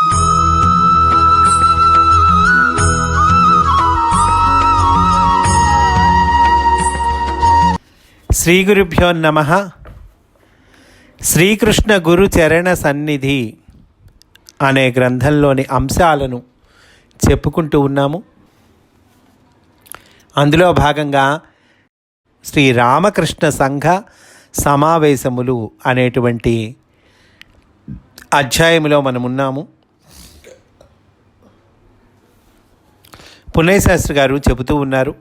శ్రీ గురుభ్యో నమ. శ్రీకృష్ణ గురు చరణ సన్నిధి అనే గ్రంథంలోని అంశాలను చెప్పుకుంటూ ఉన్నాము. అందులో భాగంగా శ్రీ రామకృష్ణ సంఘ సమావేశములు అనేటువంటి అధ్యాయములో మనమున్నాము. పున్నయ్య శాస్త్రి గారు చెబుతూ ఉన్నారు.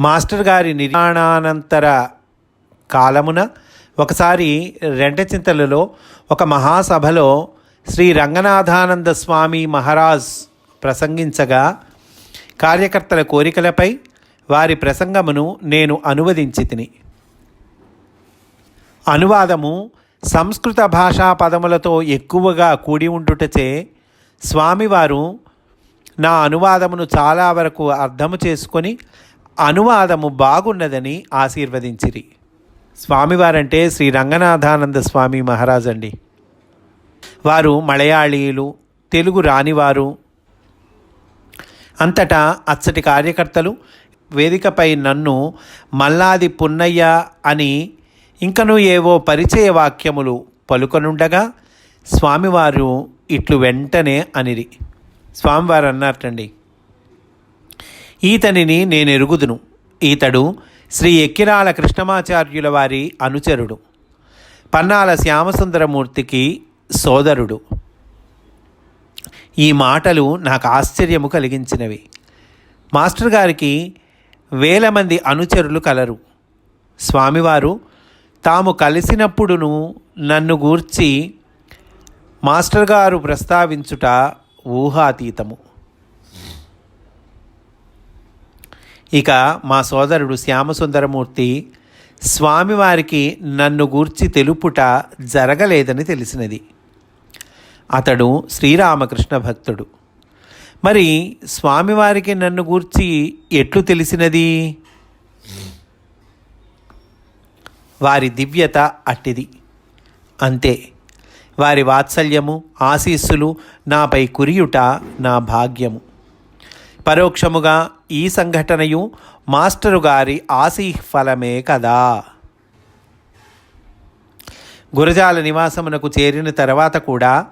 మాస్టర్ గారి నిర్మాణానంతర కాలమున ఒకసారి రెంటచింతలలో ఒక మహాసభలో శ్రీ రంగనాథానంద స్వామి మహారాజ్ ప్రసంగించగా కార్యకర్తల కోరికలపై వారి ప్రసంగమును నేను అనువదించి తిని అనువాదము సంస్కృత భాషా పదములతో ఎక్కువగా కూడి ఉండుటచే స్వామివారు నా అనువాదమును చాలా వరకు అర్థము చేసుకొని అనువాదము బాగున్నదని ఆశీర్వదించిరి. స్వామివారంటే శ్రీ రంగనాథానంద స్వామి మహారాజ్ అండి వారు మలయాళీయులు తెలుగు రానివారు అంతటా అచ్చటి కార్యకర్తలు వేదికపై నన్ను మల్లాది పున్నయ్య అని ఇంకను ఏవో పరిచయ వాక్యములు పలుకనుండగా స్వామివారు ఇట్లు వెంటనే అనిరి. స్వామివారు అన్నట్టండి ఈతనిని నేను ఎరుగుదును ఈతడు శ్రీ ఎక్కిరాల కృష్ణమాచార్యుల వారి అనుచరుడు. పన్నాల శ్యామసుందరమూర్తికి సోదరుడు. ఈ మాటలు నాకు ఆశ్చర్యము కలిగించినవి. మాస్టర్ గారికి వేల మంది అనుచరులు కలరు. స్వామివారు తాము కలిసినప్పుడును నన్ను గూర్చి మాస్టర్ గారు ప్రస్తావించుట ఊహాతీతము. ఇక మా సోదరుడు శ్యామసుందరమూర్తి స్వామివారికి నన్ను గూర్చి తెలుపుట జరగలేదని తెలిసినది. అతడు శ్రీరామకృష్ణ భక్తుడు. మరి స్వామివారికి నన్ను గూర్చి ఎట్లు తెలిసినది? వారి దివ్యత అట్టిది. అంతే. వారి వాత్సల్యము ఆశీస్సులు నాపై కురియుట నా భాగ్యము. పరోక్షముగా ఈ సంఘటనయు మాస్టరు గారి ఆశీఫలమే కదా. గురజాల నివాసమునకు చేరిన తర్వాత కూడా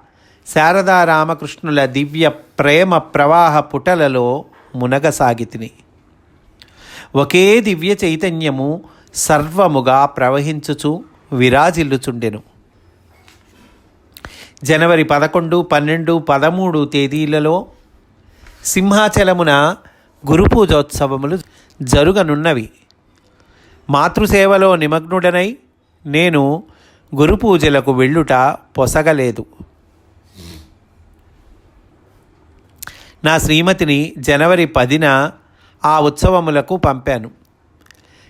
శారదా రామకృష్ణుల దివ్య ప్రేమ ప్రవాహ పుటలలో మునగసాగితిని. ఒకే దివ్య చైతన్యము సర్వముగా ప్రవహించుచు విరాజిల్లుచుండెను. జనవరి పదకొండు పన్నెండు పదమూడు తేదీలలో సింహాచలమున గురు పూజోత్సవములు జరుగనున్నవి. మాతృసేవలో నిమగ్నుడనై నేను గురు పూజలకు వెళ్ళుట పొసగలేదు. నా శ్రీమతిని జనవరి పదిన ఆ ఉత్సవములకు పంపాను.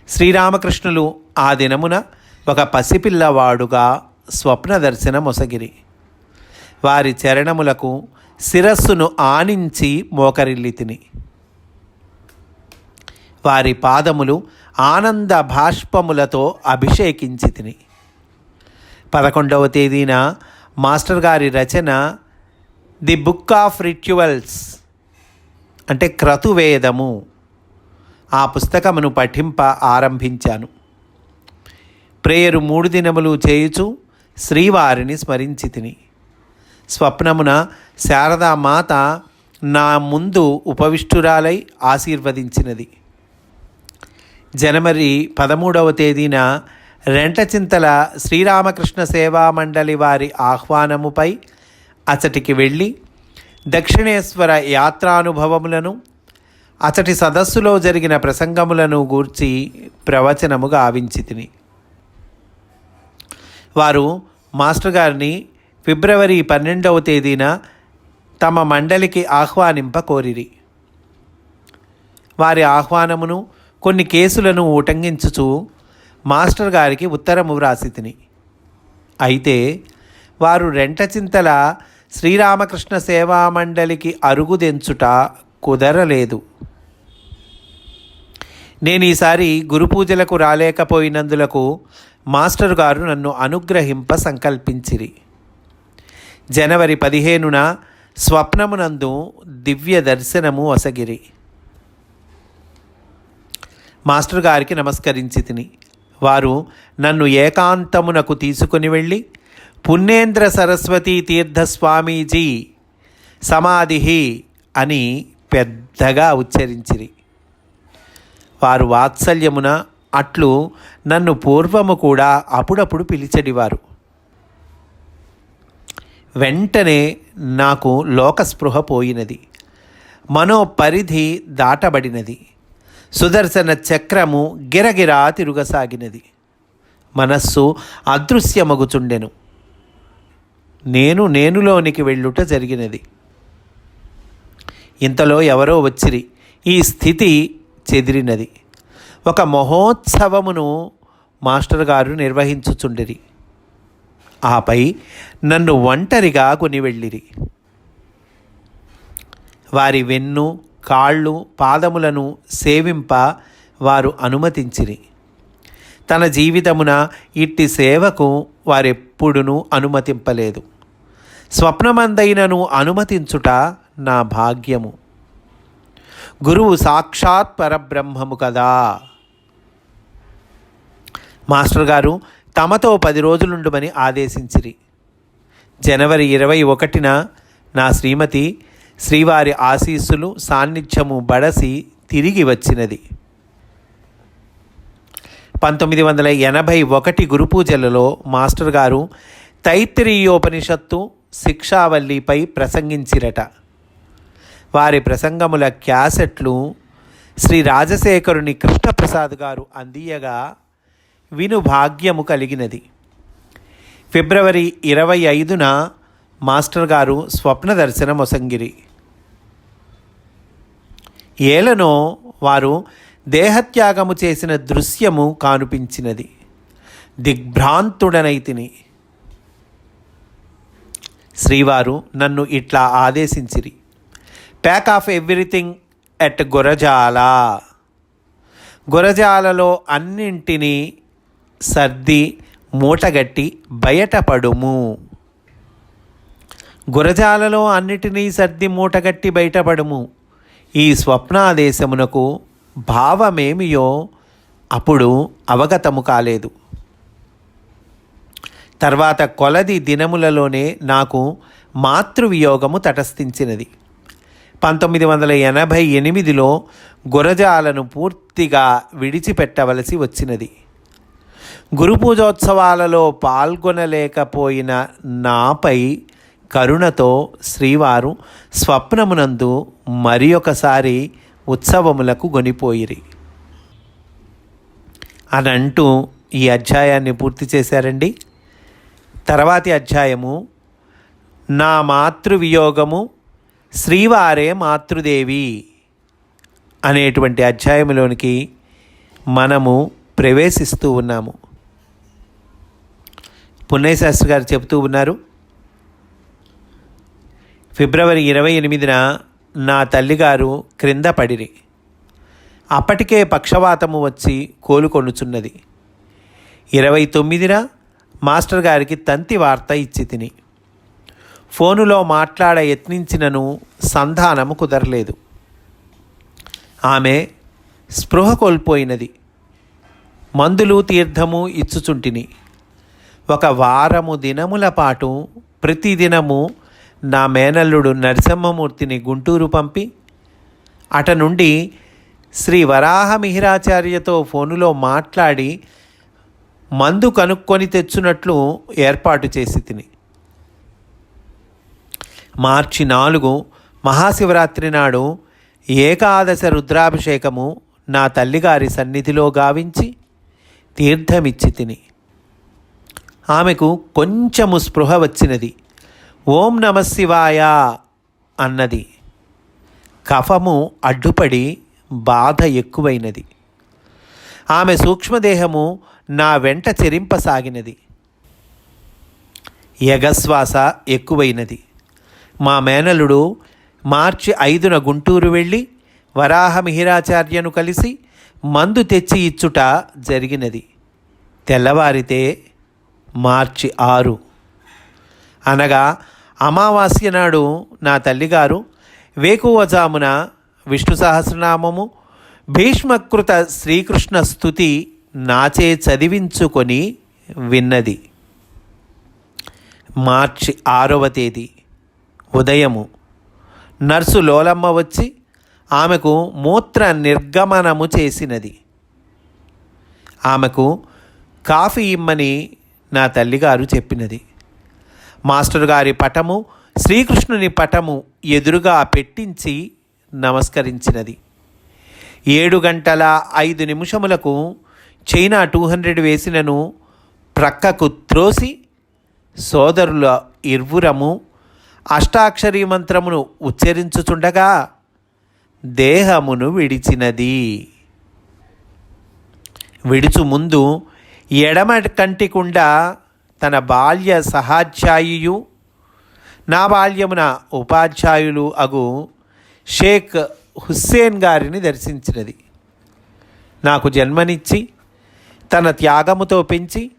శ్రీరామకృష్ణులు ఆ దినమున ఒక పసిపిల్లవాడుగా స్వప్న దర్శనమొసగిరి వారి చరణములకు శిరస్సును ఆనించి మోకరిల్లి తిని. వారి పాదములు ఆనంద భాష్పములతో అభిషేకించి తిని. పదకొండవ తేదీన మాస్టర్ గారి రచన ది బుక్ ఆఫ్ రిచువల్స్ అంటే క్రతువేదము. ఆ పుస్తకమును పఠింప ఆరంభించాను. ప్రేయరు మూడు దినములు చేయుచు శ్రీవారిని స్మరించి తిని. స్వప్నమున శారదామాత నా ముందు ఉపవిష్టురాలై ఆశీర్వదించినది. జనవరి పదమూడవ తేదీన రెంటచింతల శ్రీరామకృష్ణ సేవా మండలి వారి ఆహ్వానముపై అచటికి వెళ్ళి దక్షిణేశ్వర యాత్రానుభవములను అతటి సదస్సులో జరిగిన ప్రసంగములను గూర్చి ప్రవచనము గావించి తిని వారు మాస్టర్ గారిని ఫిబ్రవరి పన్నెండవ తేదీన తమ మండలికి ఆహ్వానింప కోరిరి. వారి ఆహ్వానమును కొన్ని కేసులను ఉటంకించుచు మాస్టర్ గారికి ఉత్తరము వ్రాసి తిని అయితే వారు రెంటచింతల శ్రీరామకృష్ణ సేవా మండలికి అరుగుదెంచుట కుదరలేదు. నేను ఈసారి గురు పూజలకు రాలేకపోయినందులకు మాస్టర్ గారు నన్ను అనుగ్రహింప సంకల్పించిరి. జనవరి పదిహేనున స్వప్నమునందు దివ్య దర్శనము వసగిరి. మాస్టర్ గారికి నమస్కరించి తిని వారు నన్ను ఏకాంతమునకు తీసుకుని వెళ్ళి పుణ్యేంద్ర సరస్వతీ తీర్థ స్వామీజీ సమాధి అని పెద్దగా ఉచ్చరించిరి. వారు వాత్సల్యమున అట్లు నన్ను పూర్వము కూడా అప్పుడప్పుడు పిలిచెడివారు. వెంటనే నాకు లోకస్పృహ పోయినది. మనో పరిధి దాటబడినది. సుదర్శన చక్రము గిరగిరా తిరుగసాగినది. మనస్సు అదృశ్యమగుచుండెను. నేను నేనులోనికి వెళ్ళుట జరిగినది. ఇంతలో ఎవరో వచ్చిరి. ఈ స్థితి చెదిరినది. ఒక మహోత్సవమును మాస్టర్ గారు నిర్వహించుచుండిరి. ఆపై నన్ను ఒంటరిగా కొని వెళ్ళిరి. వారి వెన్ను కాళ్ళు పాదములను సేవింప వారు అనుమతించిరి. తన జీవితమున ఇట్టి సేవకు వారెప్పుడునూ అనుమతింపలేదు. స్వప్నమందైనను అనుమతించుట నా భాగ్యము. గురువు సాక్షాత్ పరబ్రహ్మము కదా. మాస్టర్ గారు తమతో పది రోజులుండుమని ఆదేశించిరి. జనవరి ఇరవై ఒకటిన నా శ్రీమతి శ్రీవారి ఆశీస్సులు సాన్నిధ్యము బడసి తిరిగి వచ్చినది. పంతొమ్మిది వందల ఎనభై ఒకటి గురు పూజలలో మాస్టర్ గారు తైత్తిరీయోపనిషత్తు శిక్షావల్లిపై ప్రసంగించిరట. వారి ప్రసంగముల క్యాసెట్లు శ్రీ రాజశేఖరుని కృష్ణప్రసాద్ గారు అందియగా విను భాగ్యము కలిగినది. ఫిబ్రవరి ఇరవై ఐదున మాస్టర్ గారు స్వప్న దర్శన మొసంగిరి ఏలనో వారు దేహత్యాగము చేసిన దృశ్యము కానుపించినది. దిగ్భ్రాంతుడనైతిని శ్రీవారు నన్ను ఇట్లా ఆదేశించిరి. Pack off everything at Gurajala గురజాలలో అన్నింటినీ సర్ది మూటగట్టి బయటపడుము గురజాలలో అన్నిటినీ సర్ది మూటగట్టి బయటపడుము ఈ స్వప్నాదేశమునకు భావమేమియో అప్పుడు అవగతము కాలేదు. తర్వాత కొలది దినములలోనే నాకు మాతృవియోగము తటస్థించినది. పంతొమ్మిది వందల ఎనభై ఎనిమిదిలో గురజాలను పూర్తిగా విడిచిపెట్టవలసి వచ్చినది. గురు పూజోత్సవాలలో పాల్గొనలేకపోయిన నాపై కరుణతో శ్రీవారు స్వప్నమునందు మరి ఒకసారి ఉత్సవములకు గొనిపోయిరి. అని అంటూ ఈ అధ్యాయాన్ని పూర్తి చేశారండి. తర్వాతి అధ్యాయము నా మాతృవియోగము శ్రీవారే మాతృదేవి అనేటువంటి అధ్యాయంలోనికి మనము ప్రవేశిస్తూ ఉన్నాము. పుణ్యశాస్త్రి గారు చెబుతూ ఉన్నారు ఫిబ్రవరి ఇరవై ఎనిమిదిన నా తల్లిగారు క్రింద పడిరి. అప్పటికే పక్షవాతము వచ్చి కోలుకొనుచున్నది. ఇరవై తొమ్మిదిన మాస్టర్ గారికి తంతి వార్త ఇచ్చి తిని. ఫోనులో మాట్లాడ యత్నించినను సంధానము కుదరలేదు ఆమె స్పృహ కోల్పోయినది. మందులు తీర్థము ఇచ్చుచుంటిని. ఒక వారము దినముల పాటు ప్రతిదినము నా మేనల్లుడు నరసింహమూర్తిని గుంటూరు పంపి అట నుండి శ్రీ వరాహ మిహిరాచార్యతో ఫోనులో మాట్లాడి మందు కనుక్కొని తెచ్చునట్లు ఏర్పాటు చేసి తిని. మార్చి నాలుగు మహాశివరాత్రి నాడు ఏకాదశ రుద్రాభిషేకము నా తల్లిగారి సన్నిధిలో గావించి తీర్థమిచ్చి తిని. ఆమెకు కొంచెము స్పృహ వచ్చినది. ఓం నమశివాయ అన్నది. కఫము అడ్డుపడి బాధ ఎక్కువైనది. ఆమె సూక్ష్మదేహము నా వెంట చెరింపసాగినది. ఎగశ్వాస ఎక్కువైనది. మా మేనలుడు మార్చి ఐదున గుంటూరు వెళ్ళి వరాహ మిహిరాచార్యను కలిసి మందు తెచ్చి ఇచ్చుట జరిగినది. తెల్లవారితే మార్చి ఆరు. అనగా అమావాస్య నాడు నా తల్లిగారు వేకువజామున విష్ణు సహస్రనామము భీష్మకృత శ్రీకృష్ణ స్థుతి నాచే చదివించుకొని విన్నది. మార్చి ఆరవ తేదీ. ఉదయము. నర్సు లోలమ్మ వచ్చి ఆమెకు మూత్ర నిర్గమనము చేసినది. ఆమెకు కాఫీ ఇమ్మని నా తల్లిగారు చెప్పినది. మాస్టర్ గారి పటము శ్రీకృష్ణుని పటము ఎదురుగా పెట్టించి నమస్కరించినది. ఏడు గంటల ఐదు నిమిషములకు చైనా టూ హండ్రెడ్ వేసినను ప్రక్కకు త్రోసి సోదరుల ఇర్వురము అష్టాక్షరీ మంత్రమును ఉచ్చరించుచుండగా దేహమును విడిచినది. విడుచు ముందు ఎడమ కంటికుండా తన బాల్య సహాధ్యాయుయు నా బాల్యమున ఉపాధ్యాయులు అగు షేక్ హుస్సేన్ గారిని దర్శించినది. నాకు జన్మనిచ్చి తన త్యాగముతో పెంచి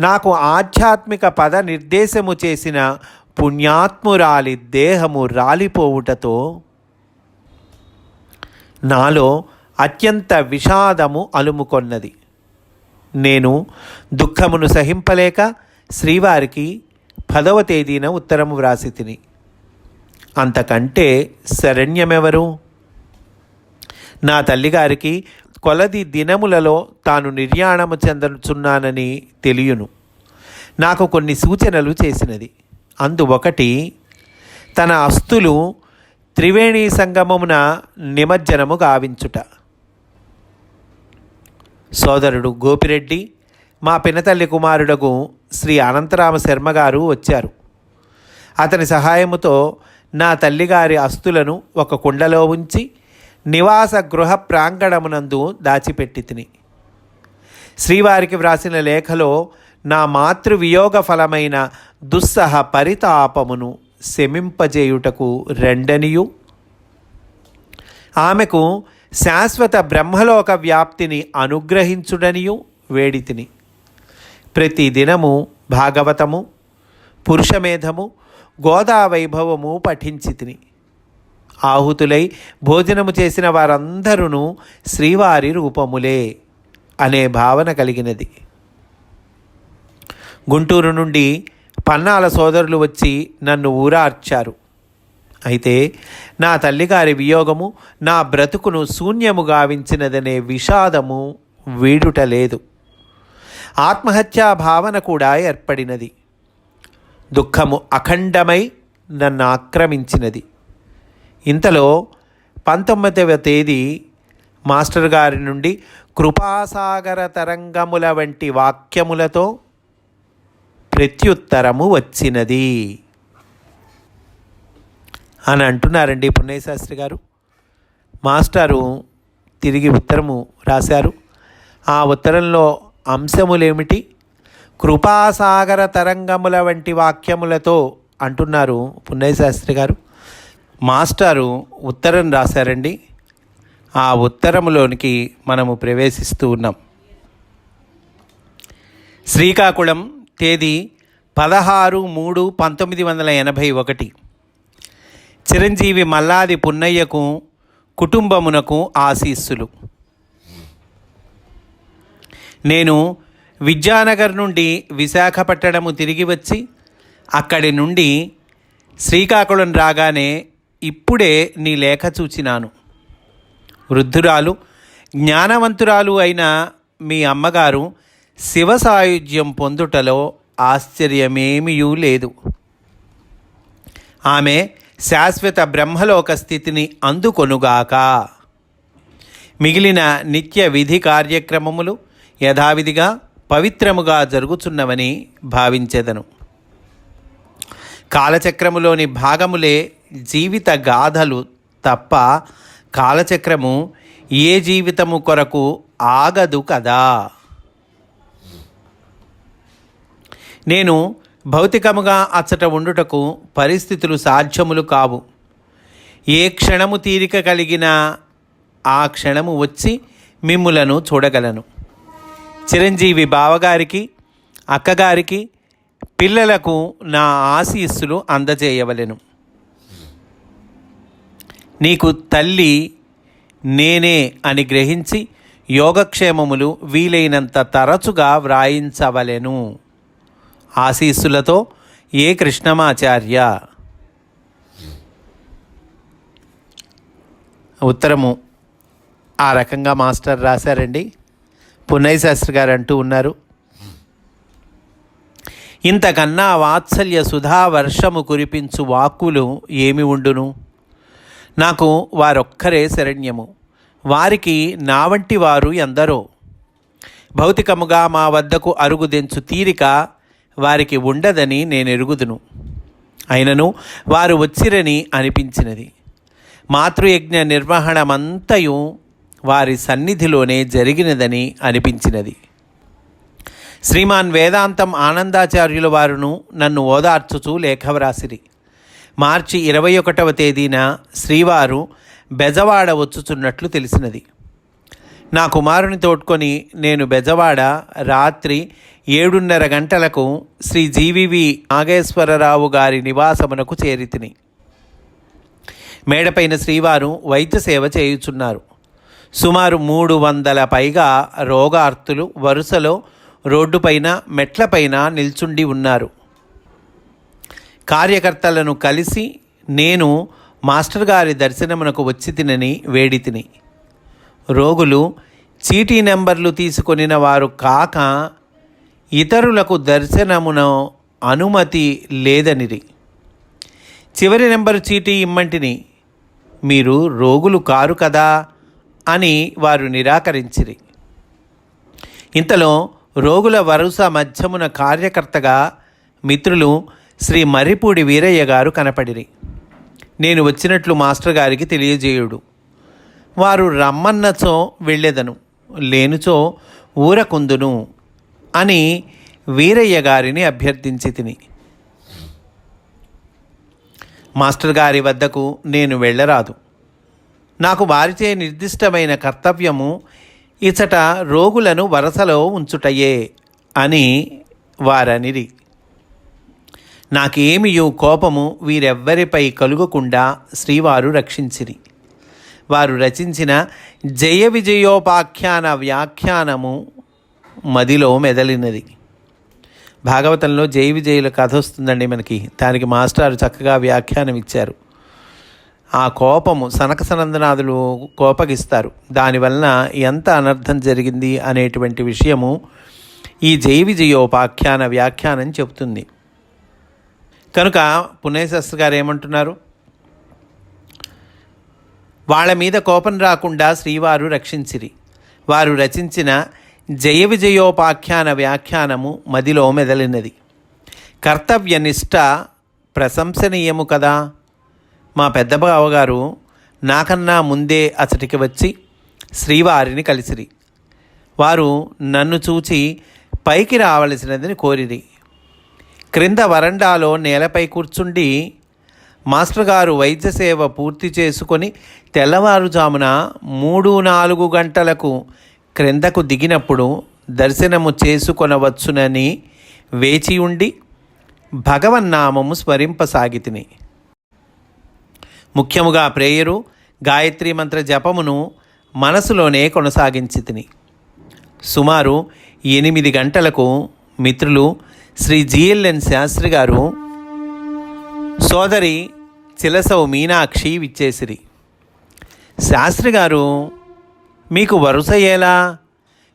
నాకు ఆధ్యాత్మిక పద నిర్దేశము చేసిన పుణ్యాత్మురాలి దేహము రాలిపోవుటతో నాలో అత్యంత విషాదము అలుముకొన్నది. నేను దుఃఖమును సహింపలేక శ్రీవారికి పదవ తేదీన ఉత్తరము వ్రాసి తిని అంతకంటే శరణ్యమెవరు? నా తల్లిగారికి కొలది దినములలో తాను నిర్యాణము చెందుచున్నానని తెలియను. నాకు కొన్ని సూచనలు చేసినది. అందు ఒకటి తన అస్తులు త్రివేణి సంగమమున నిమజ్జనము గావించుట. సోదరుడు గోపిరెడ్డి మా పినతల్లి కుమారుడకు శ్రీ అనంతరామ శర్మ గారు వచ్చారు. అతని సహాయముతో నా తల్లిగారి అస్తులను ఒక కుండలో ఉంచి నివాస గృహ ప్రాంగణమునందు దాచిపెట్టి తిని. శ్రీవారికి వ్రాసిన లేఖలో నా మాతృవియోగ ఫలమైన దుస్సహ పరితాపమును శమింపజేయుటకు రెండనియు. ఆమెకు శాశ్వత బ్రహ్మలోక వ్యాప్తిని అనుగ్రహించుడనియు వేడితిని. ప్రతిదినము భాగవతము పురుషమేధము గోదావైభవము పఠించితిని. ఆహుతులై భోజనము చేసిన వారందరూ శ్రీవారి రూపములే అనే భావన కలిగినది. గుంటూరు నుండి పన్నాల సోదరులు వచ్చి నన్ను ఊరార్చారు. అయితే నా తల్లిగారి వియోగము నా బ్రతుకును శూన్యము గావించినదనే విషాదము వీడుట లేదు. ఆత్మహత్యా భావన కూడా ఏర్పడినది. దుఃఖము అఖండమై నన్ను ఆక్రమించినది. ఇంతలో పంతొమ్మిదవ తేదీ మాస్టర్ గారి నుండి కృపాసాగర తరంగముల వంటి వాక్యములతో ప్రత్యుత్తరము వచ్చినది. అని అంటున్నారండి పుణ్యశాస్త్రి గారు. మాస్టారు తిరిగి ఉత్తరము రాశారు. ఆ ఉత్తరంలో అంశములేమిటి? కృపాసాగర తరంగముల వంటి వాక్యములతో అంటున్నారు పుణ్యశాస్త్రి గారు. మాస్టారు ఉత్తరం రాశారండి. ఆ ఉత్తరములోనికి మనము ప్రవేశిస్తూ ఉన్నాం. శ్రీకాకుళం తేదీ పదహారు మూడు పంతొమ్మిది వందల ఎనభై ఒకటి. చిరంజీవి మల్లాది పున్నయ్యకు కుటుంబమునకు ఆశీస్సులు. నేను విద్యానగర్ నుండి విశాఖపట్టణము తిరిగి వచ్చి అక్కడి నుండి శ్రీకాకుళం రాగానే ఇప్పుడే నీ లేఖ చూచినాను. వృద్ధురాలు జ్ఞానవంతురాలు అయిన మీ అమ్మగారు శివ సాయుధ్యం పొందుటలో ఆశ్చర్యమేమియూ లేదు. ఆమె శాశ్వత బ్రహ్మలోక స్థితిని అందుకొనుగాక. మిగిలిన నిత్య విధి కార్యక్రమములు యథావిధిగా పవిత్రముగా జరుగుచున్నవని భావించెదను. కాలచక్రములోని భాగములే జీవిత గాథలు తప్ప కాలచక్రము ఏ జీవితము కొరకు ఆగదు కదా. నేను భౌతికముగా అచ్చట ఉండుటకు పరిస్థితులు సాధ్యములు కావు. ఏ క్షణము తీరిక కలిగినా ఆ క్షణము వచ్చి మిమ్ములను చూడగలను. చిరంజీవి బావగారికి అక్కగారికి పిల్లలకు నా ఆశీస్సులు అందజేయవలెను. నీకు తల్లి నేనే అని గ్రహించి యోగక్షేమములు వీలైనంత తరచుగా వ్రాయించవలెను. ఆశీస్సులతో ఏ కృష్ణమాచార్య? ఉత్తరము ఆ రకంగా మాస్టర్ రాశారండి. పున్నయ్య శాస్త్రి గారు అంటూ ఉన్నారు. ఇంతకన్నా వాత్సల్య సుధా వర్షము కురిపించు వాక్కులు ఏమి ఉండును? నాకు వారొక్కరే శరణ్యము. వారికి నా వంటి వారు ఎందరో? భౌతికముగా మా వద్దకు అరుగుదెంచు తీరిక వారికి ఉండదని నేను ఎరుగుదును. అయినను వారు వచ్చిరని అనిపించినది. మాతృయజ్ఞ నిర్వహణమంతయు వారి సన్నిధిలోనే జరిగినదని అనిపించినది. శ్రీమాన్ వేదాంతం ఆనందాచార్యుల వారును నన్ను ఓదార్చుచూ లేఖ వ్రాసిరి. మార్చి ఇరవై ఒకటవ తేదీన శ్రీవారు బెజవాడ వచ్చుచున్నట్లు తెలిసినది. నా కుమారుని తోడ్కొని నేను బెజవాడ రాత్రి ఏడున్నర గంటలకు శ్రీ జీవివి నాగేశ్వరరావు గారి నివాసమునకు చేరితిని. మేడపైన శ్రీవారు వైద్య సేవ చేయుచున్నారు. సుమారు మూడు వందల పైగా రోగార్తులు వరుసలో రోడ్డుపైన మెట్లపైన నిల్చుండి ఉన్నారు. కార్యకర్తలను కలిసి నేను మాస్టర్ గారి దర్శనమునకు వచ్చి తినని వేడి తిని రోగులు చీటీ నెంబర్లు తీసుకొనిన వారు కాక ఇతరులకు దర్శనమున అనుమతి లేదనిరి. చివరి నెంబరు చీటీ ఇమ్మంటిని మీరు రోగులు కారు కదా అని వారు నిరాకరించిరి. ఇంతలో రోగుల వరుస మధ్యమున కార్యకర్తగా మిత్రులు శ్రీ మర్రిపూడి వీరయ్య గారు కనపడిరి. నేను వచ్చినట్లు మాస్టర్ గారికి తెలియజేయుడు. వారు రమ్మన్నచో వెళ్ళెదను. లేనుచో ఊరకుందును. అని వీరయ్య గారిని అభ్యర్థించి తిని. మాస్టర్ గారి వద్దకు నేను వెళ్ళరాదు. నాకు వారిచే నిర్దిష్టమైన కర్తవ్యము ఇచట రోగులను వరసలో ఉంచుటయే అని వారనిరి. నాకేమియు కోపము వీరెవ్వరిపై కలుగకుండా శ్రీవారు రక్షించిరి. వారు రచించిన జయ విజయోపాఖ్యాన వ్యాఖ్యానము మదిలో మెదలినది. భాగవతంలో జై విజయుల కథ వస్తుందండి మనకి. దానికి మాస్టారు చక్కగా వ్యాఖ్యానం ఇచ్చారు ఆ కోపము సనక సనందనాథులు కోపగిస్తారు. దానివలన ఎంత అనర్థం జరిగింది అనేటువంటి విషయము ఈ జై విజయోపాఖ్యాన వ్యాఖ్యానం చెబుతుంది. కనుక పుణ్యశాస్త్రి గారు ఏమంటున్నారు? వాళ్ళ మీద కోపం రాకుండా శ్రీవారు రక్షించిరి. వారు రచించిన జయ విజయోపాఖ్యాన వ్యాఖ్యానము మదిలో మెదలినది. కర్తవ్యనిష్ట ప్రశంసనీయము కదా? మా పెద్ద బావగారు నాకన్నా ముందే అతడికి వచ్చి శ్రీవారిని కలిసిరి. వారు నన్ను చూచి పైకి రావలసినదని కోరిరి. క్రింద వరండాలో నేలపై కూర్చుండి మాస్టర్ గారు వైద్య సేవ పూర్తి చేసుకొని తెల్లవారుజామున మూడు నాలుగు గంటలకు క్రిందకు దిగినప్పుడు దర్శనము చేసుకొనవచ్చునని వేచి ఉండి భగవన్నామము స్మరింపసాగితిని. ముఖ్యముగా ప్రేయరు గాయత్రి మంత్ర జపమును మనసులోనే కొనసాగించితిని. సుమారు ఎనిమిది గంటలకు మిత్రులు శ్రీ జిఎల్ఎన్ శాస్త్రి గారు సోదరి చిలసవు మీనాక్షి విచ్చేసిరి. శాస్త్రి గారు మీకు వరుస ఎలా?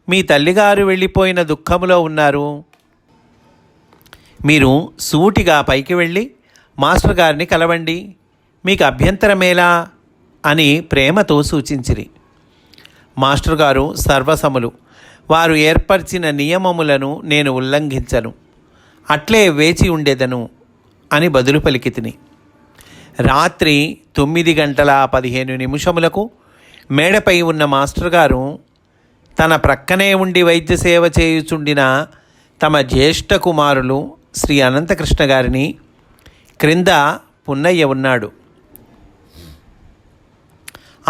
మీ తల్లిగారు వెళ్ళిపోయిన దుఃఖములో ఉన్నారు. మీరు సూటిగా పైకి వెళ్ళి మాస్టర్ గారిని కలవండి. మీకు అభ్యంతరమేలా అని ప్రేమతో సూచించిరి. మాస్టర్ గారు సర్వసములు. వారు ఏర్పరిచిన నియమములను నేను ఉల్లంఘించను. అట్లే వేచి ఉండేదను అని బదులు పలికి తిని రాత్రి తొమ్మిది గంటల పదిహేను నిమిషములకు మేడపై ఉన్న మాస్టర్ గారు తన ప్రక్కనే ఉండి వైద్య సేవ చేయుచుండిన తమ జ్యేష్ఠ కుమారులు శ్రీ అనంతకృష్ణ గారిని క్రింద పున్నయ్య ఉన్నాడు.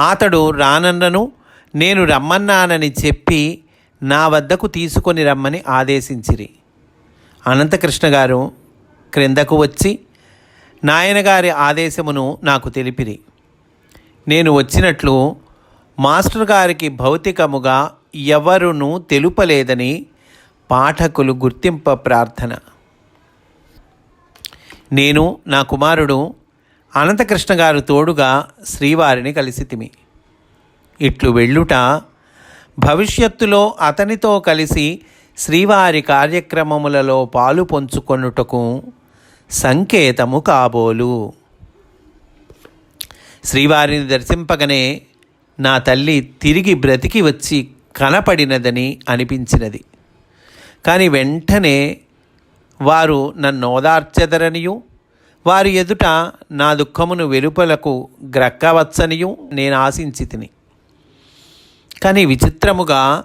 అతడు రానన్నను నేను రమ్మన్నానని చెప్పి నా వద్దకు తీసుకొని రమ్మని ఆదేశించిరి. అనంతకృష్ణ గారు క్రిందకు వచ్చి నాయనగారి ఆదేశమును నాకు తెలిపిరి. నేను వచ్చినట్లు మాస్టర్ గారికి భౌతికముగా ఎవరునూ తెలుపలేదని పాఠకులు గుర్తింప ప్రార్థన. నేను నా కుమారుడు అనంతకృష్ణ గారు తోడుగా శ్రీవారిని కలిసితిమి. ఇట్లు వెళ్ళుట భవిష్యత్తులో అతనితో కలిసి శ్రీవారి కార్యక్రమములలో పాలు పంచుకొనుటకు సంకేతము కాబోలు. శ్రీవారిని దర్శింపగనే నా తల్లి తిరిగి బ్రతికి వచ్చి కనపడినదని అనిపించినది. కానీ వెంటనే వారు నన్ను ఓదార్చెదరనియు వారి ఎదుట నా దుఃఖమును వెలుపలకు గ్రక్కవచ్చనియు నేను ఆశించి తిని కానీ విచిత్రముగా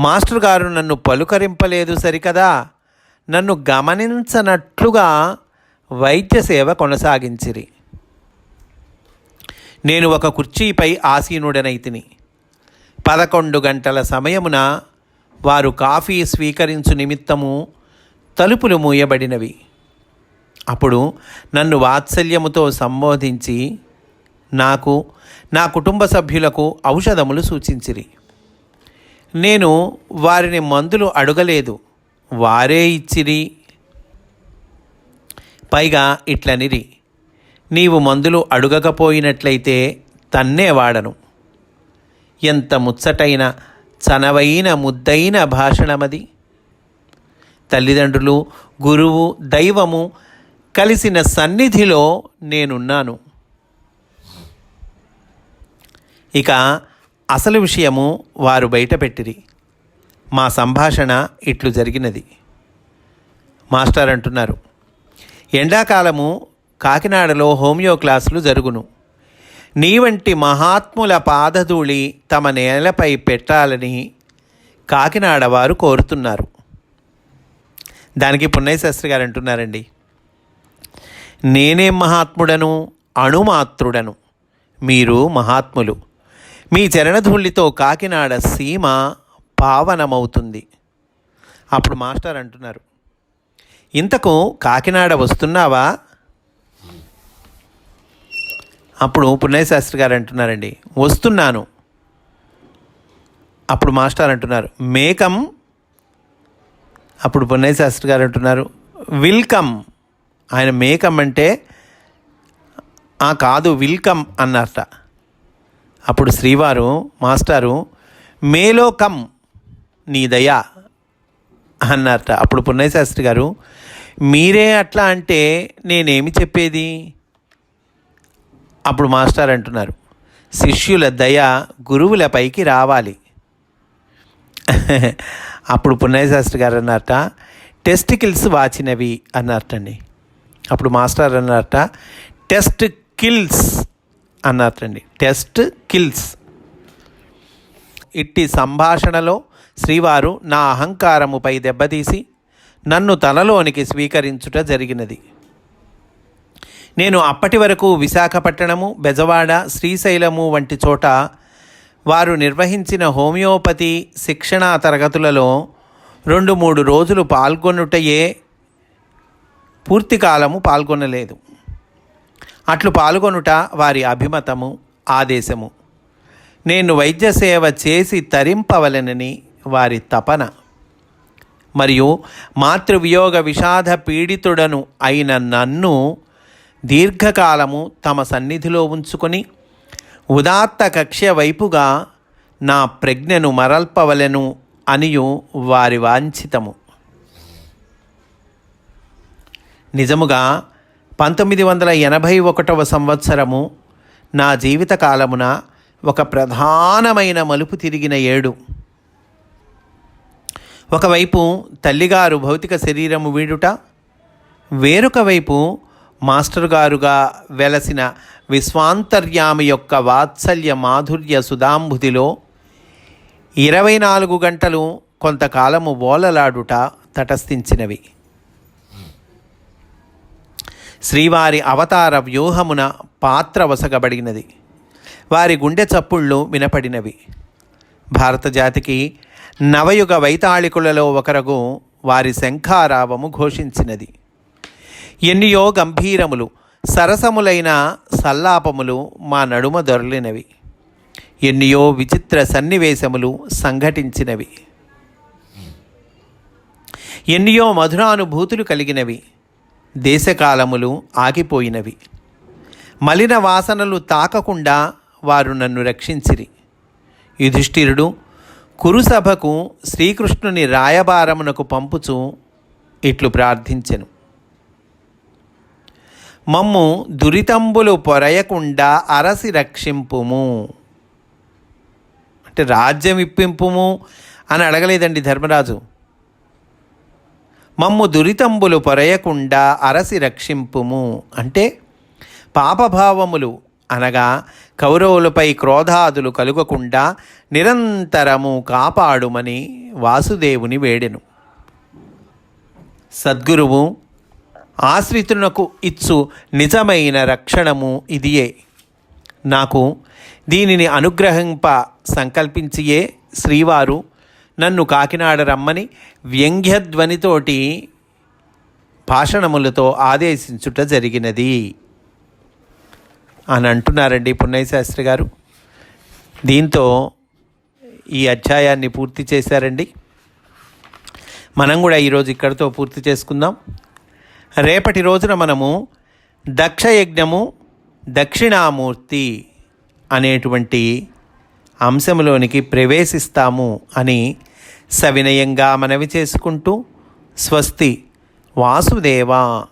మాస్టర్ గారు నన్ను పలుకరింపలేదు సరికదా? నన్ను గమనించనట్లుగా వైద్య సేవ కొనసాగించిరి. నేను ఒక కుర్చీపై ఆసీనుడనైతిని. పదకొండు గంటల సమయమున వారు కాఫీ స్వీకరించు నిమిత్తము తలుపులు మూయబడినవి. అప్పుడు నన్ను వాత్సల్యముతో సంబోధించి నాకు నా కుటుంబ సభ్యులకు ఔషధములు సూచించిరి. నేను వారిని మందులు అడగలేదు వారే ఇచ్చిరి. పైగా ఇట్లనిరి. నీవు మందులు అడుగకపోయినట్లయితే తన్నేవాడను ఎంత ముచ్చటైన చనవైన ముద్దైన భాషణమది. తల్లిదండ్రులు గురువు దైవము కలిసిన సన్నిధిలో నేనున్నాను. ఇక అసలు విషయము వారు బయటపెట్టిరి మా సంభాషణ ఇట్లు జరిగినది. మాస్టర్ అంటున్నారు ఎండాకాలము కాకినాడలో హోమియో క్లాసులు జరుగును. నీ వంటి మహాత్ముల పాదధూళి తమ నేలపై పెట్టాలని కాకినాడ వారు కోరుతున్నారు. దానికి పున్నయ్య శాస్త్రి గారు అంటున్నారండి. నేనేం మహాత్ముడను అణుమాత్రుడను. మీరు మహాత్ములు. మీ చరణధూళితో కాకినాడ సీమ పావనమవుతుంది. అప్పుడు మాస్టర్ అంటున్నారు. ఇంతకు కాకినాడ వస్తున్నావా? అప్పుడు పుణ్యశాస్త్రి గారు అంటున్నారండి వస్తున్నాను. అప్పుడు మాస్టర్ అంటున్నారు మేకం. అప్పుడు పుణ్యశాస్త్రి గారు అంటున్నారు విల్కమ్ ఆయన మేకమ్ అంటే "ఆ, కాదు విల్కమ్ అన్నారట. అప్పుడు శ్రీవారు మాస్టారు మేలో కమ్ నీ దయా అన్నారట. అప్పుడు పుణ్యశాస్త్రి గారు మీరే అట్లా అంటే నేనేమి చెప్పేది? అప్పుడు మాస్టర్ అంటున్నారు శిష్యుల దయ గురువులపైకి రావాలి. అప్పుడు పుణ్యశాస్త్రి గారు అన్నారట టెస్ట్ కిల్స్ వాచినవి అన్నారటండి. అప్పుడు మాస్టర్ అన్నారట టెస్ట్ కిల్స్ అన్నారటండి. టెస్ట్ కిల్స్ ఇట్టి సంభాషణలో శ్రీవారు నా అహంకారముపై దెబ్బతీసి నన్ను తనలోనికి స్వీకరించుట జరిగినది. నేను అప్పటి వరకు విశాఖపట్టణము బెజవాడ శ్రీశైలము వంటి చోట వారు నిర్వహించిన హోమియోపతి శిక్షణా తరగతులలో రెండు మూడు రోజులు పాల్గొనుటయే పూర్తి కాలము పాల్గొనలేదు. అట్లు పాల్గొనుట వారి అభిమతము ఆదేశము. నేను వైద్య సేవ చేసి తరింపవలెనని వారి తపన. మరియు మాతృవియోగ విషాద పీడితుడను అయిన నన్ను దీర్ఘకాలము తమ సన్నిధిలో ఉంచుకొని ఉదాత్త కక్ష్య వైపుగా నా ప్రజ్ఞను మరల్పవలెను అనియు వారి వాంఛితము. నిజముగా పంతొమ్మిది వందల ఎనభై ఒకటవ సంవత్సరము నా జీవితకాలమున ఒక ప్రధానమైన మలుపు తిరిగిన ఏడు. ఒకవైపు తల్లిగారు భౌతిక శరీరము వీడుట వేరొక వైపు మాస్టర్ గారుగా వెలసిన విశ్వాంతర్యామి యొక్క వాత్సల్య మాధుర్య సుధాంబుదిలో ఇరవై నాలుగు గంటలు కొంతకాలము ఓలలాడుట తటస్థించినవి. శ్రీవారి అవతార వ్యూహమున పాత్ర వసగబడినది. వారి గుండె చప్పుళ్ళు వినపడినవి. భారత జాతికి నవయుగ వైతాళికులలో ఒకరగు వారి శంఖారావము ఘోషించినది. ఎన్నియో గంభీరములు సరసములైన సల్లాపములు మా నడుమ దొరలినవి. ఎన్నియో విచిత్ర సన్నివేశములు సంఘటించినవి. ఎన్నియో మధురానుభూతులు కలిగినవి దేశకాలములు ఆగిపోయినవి. మలిన వాసనలు తాకకుండా వారు నన్ను రక్షించిరి. యుధిష్ఠిరుడు కురుసభకు శ్రీకృష్ణుని రాయబారమునకు పంపుచు ఇట్లు ప్రార్థించెను. మమ్ము దురితంబులు పొరయకుండా అరసి రక్షింపుము. అంటే రాజ్యం ఇప్పింపుము అని అడగలేదండి ధర్మరాజు. మమ్ము దురితంబులు పొరయకుండా అరసి రక్షింపుము. అంటే పాపభావములు అనగా కౌరవులపై క్రోధాదులు కలుగకుండా నిరంతరము కాపాడుమని వాసుదేవుని వేడెను. సద్గురువు ఆశ్రితునకు ఇచ్చు నిజమైన రక్షణము ఇదియే. నాకు దీనిని అనుగ్రహింప సంకల్పించియే శ్రీవారు నన్ను కాకినాడ రమ్మని వ్యంగ్యధ్వనితోటి భాషణములతో ఆదేశించుట జరిగినది. అని అంటున్నారండి పున్నయ్యశాస్త్రి గారు. దీంతో ఈ అధ్యాయాన్ని పూర్తి చేశారండి. మనం కూడా ఈరోజు ఇక్కడితో పూర్తి చేసుకుందాం. రేపటి రోజున మనము దక్షయజ్ఞము దక్షిణామూర్తి అనేటువంటి అంశంలోనికి ప్రవేశిస్తాము అని సవినయంగా మనవి చేసుకుంటూ స్వస్తి వాసుదేవా.